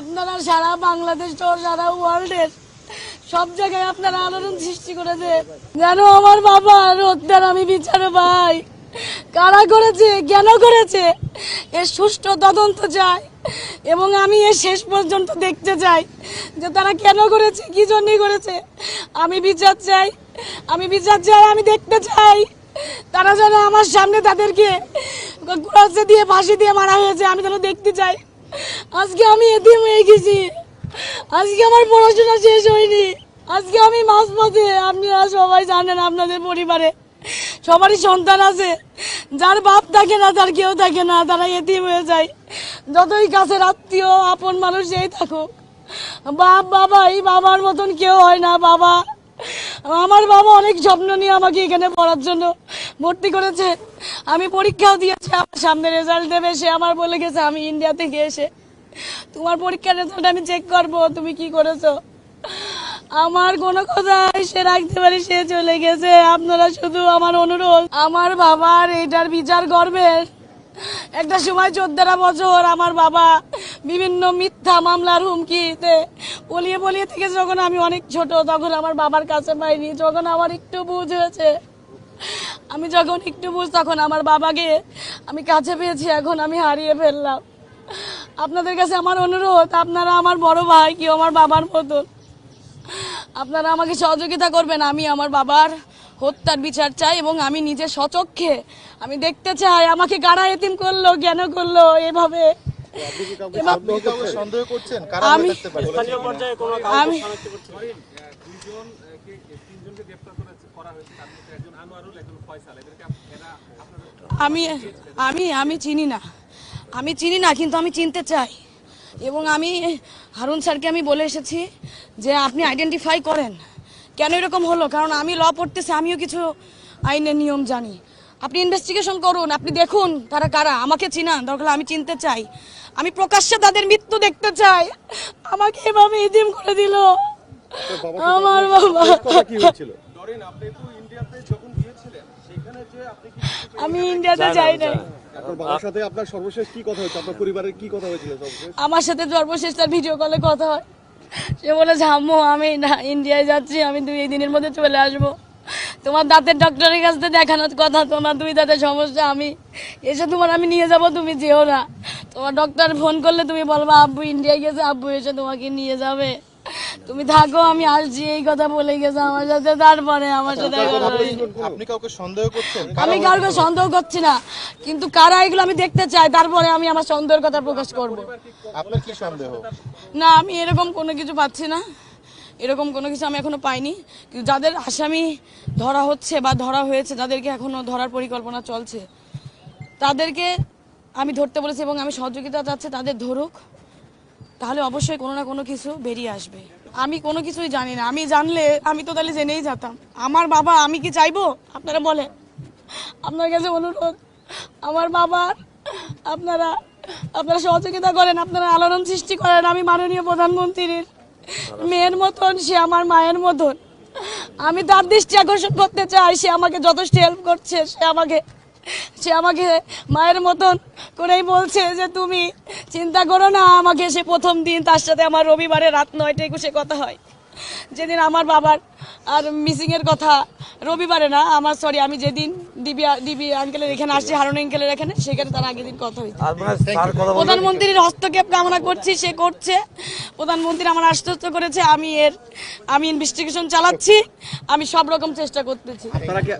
আপনারা সারা বাংলাদেশ সহ সারা ওয়ার্ল্ডের সব জায়গায় আপনারা আলোড়ন সৃষ্টি করেছে। যেন আমার বাবা হত্যার আমি বিচার পাই কারা করেছে? কেন করেছে? এর সুষ্ঠু তদন্ত চাই এবং আমি এর শেষ পর্যন্ত দেখতে চাই যে তারা কেন করেছে, কি জন্যই করেছে। আমি বিচার চাই, আমি বিচার চাই, আমি দেখতে চাই। তারা যেন আমার সামনে তাদেরকে দিয়ে, ফাঁসি দিয়ে মারা হয়েছে, আমি যেন দেখতে চাই। আজকে আমি এতিম হয়ে গেছি। আজকে আমার পড়াশোনা শেষ হয়নি। আজকে আমি মাঝ পথে আপনারা সবাই জানেন আপনাদের পরিবারে। সবারই সন্তান আছে। যার বাপ থাকে না, তার কেউ থাকে না, তারা এতিম হয়ে যায়। যতই কাছের আত্মীয়, আপন মানুষ যেই থাকুক। বাপ, বাবা, এই বাবার মতন কেউ হয় না, বাবা। আমার বাবা অনেক স্বপ্ন নিয়ে আমাকে এখানে পড়ার জন্য ভর্তি করেছে। আমি পরীক্ষাও দিয়েছি, আমার সামনে রেজাল্ট দেবে, সে আমার বলে গেছে, আমি ইন্ডিয়া থেকে এসে। তোমার পরীক্ষার রেজাল্ট আমি চেক করব, তুমি কি করেছ? আমার কোনো কথা সে রাখতে পারি, সে চলে গেছে। আপনারা শুধু আমার অনুরোধ, আমার বাবার এইটার বিচার করবেন একটা সময় চোদ্দটা বছর আমার বাবা বিভিন্ন মিথ্যা মামলার হুমকিতে পলিয়ে পলিয়ে থেকে যখন আমি অনেক ছোট, তখন আমার বাবার কাছে পাইনি, যখন আমার একটু বুঝ হয়েছে। আমি যখন একটু বুঝ, তখন আমার বাবাকে আমি কাছে পেয়েছি, এখন আমি হারিয়ে ফেললাম। আপনাদের কাছে আমার অনুরোধ, আপনারা আমার বড় ভাই, কেউ আমার বাবার মতন। আপনারা আমাকে সহযোগিতা করবেন, আমি আমার বাবার হত্যার বিচার চাই এবং আমি নিজে সচক্ষে, আমি দেখতে চাই, আমাকে গাড়া এতিম করল, কেন করল, এভাবে। আপনি কি কাউকে সন্দেহ করছেন? কারা আমি- আমি আমি আমি আমি চিনি না। আমি চিনি না কিন্তু আমি চিনতে চাই। এবং আমি হারুন স্যারকে আমি বলে এসেছি যে আপনি আইডেন্টিফাই করেন। কেন এরকম হলো? কারণ আমি ল পড়তেছি আমিও কিছু আইনের নিয়ম জানি। আপনি ইনভেস্টিগেশন করুন আপনি দেখুন তারা কারা আমাকে চিনান দরকার হলে আমি চিনতে চাই। আমি প্রকাশ্যে তাদের মৃত্যু দেখতে চাই। আমাকে এভাবে ইদিম করে দিল। আমার বাবা। কি হয়েছিল? আমি ইন্ডিয়াতে যাই নাই বাবার সাথে আপনার সর্বশেষ কি কথা হয়েছে? আপনার পরিবারের কি কথা হয়েছিল আমার সাথে সর্বশেষ তার ভিডিও কলে কথা হয়। সে বলেছে আম্মু আমি না ইন্ডিয়ায় যাচ্ছি আমি দুই দিনের মধ্যে চলে আসব। তোমার দাঁতের ডক্টরের কাছে দেখানোর কথা তোমার দুই দাঁতের সমস্যা আমি এসে তোমার আমি নিয়ে যাব তুমি যেও না। তোমার ডক্টর ফোন করলে তুমি বলবা আব্বু ইন্ডিয়ায় গেছে আব্বু এসে তোমাকে নিয়ে যাবে। তুমি থাকো আমি আসছি এই কথা বলে গেছে আমার সাথে তারপরে আমার সাথে। আপনি কাউকে সন্দেহ করছেন? আমি কাউকে সন্দেহ করছি না কিন্তু কারা এগুলো আমি দেখতে চাই তারপরে আমি আমার সন্দেহের কথা প্রকাশ করব। আপনার কি সন্দেহ? না আমি এরকম কোনো কিছু পাচ্ছি না। এরকম কোনো কিছু আমি এখনও পাইনি। যাদের আসামি ধরা হচ্ছে বা ধরা হয়েছে, যাদেরকে এখনও ধরার পরিকল্পনা চলছে, তাদেরকে আমি ধরতে বলেছি এবং আমি সহযোগিতা চাচ্ছি তাদের ধরুক। তাহলে অবশ্যই কোনো না কোনো কিছু বেরিয়ে আসবে। আমি কোনো কিছুই জানি না। আমি জানলে, আমি তো তাহলে জেনেই যেতাম। আমার বাবা আমি কি চাইব? আপনারা বলে আপনার কাছে অনুরোধ, আমার বাবার আপনারা আপনারা সহযোগিতা করেন, আপনারা আলোড়ন সৃষ্টি করেন। আমি মাননীয় প্রধানমন্ত্রীর মেয়ের মতন, সে আমার মায়ের মতন। আমি তার দৃষ্টি আকর্ষণ করতে চাই, সে আমাকে যথেষ্ট হেল্প করছে, সে আমাকে সে আমাকে মায়ের মতন করেই বলছে যে তুমি চিন্তা করো না, আমাকে সে প্রথম দিন তার সাথে আমার রবিবারে রাত নয়টা একুশে কথা হয়। যেদিন আমার বাবার আর মিসিংয়ের কথা রবিবারে না আমার সরি আমি যেদিন দিবি দিবি আঙ্কেলের এখানে আসছি হারুন আঙ্কেলের এখানে সেখানে তার আগের দিন কথা হয়েছে। মানে প্রধানমন্ত্রীর হস্তক্ষেপ কামনা করছি সে করছে। প্রধানমন্ত্রী আমার আশ্বস্ত করেছে আমি এর আমি ইনভেস্টিগেশন চালাচ্ছি আমি সব রকম চেষ্টা করতেছি। আপনারা কি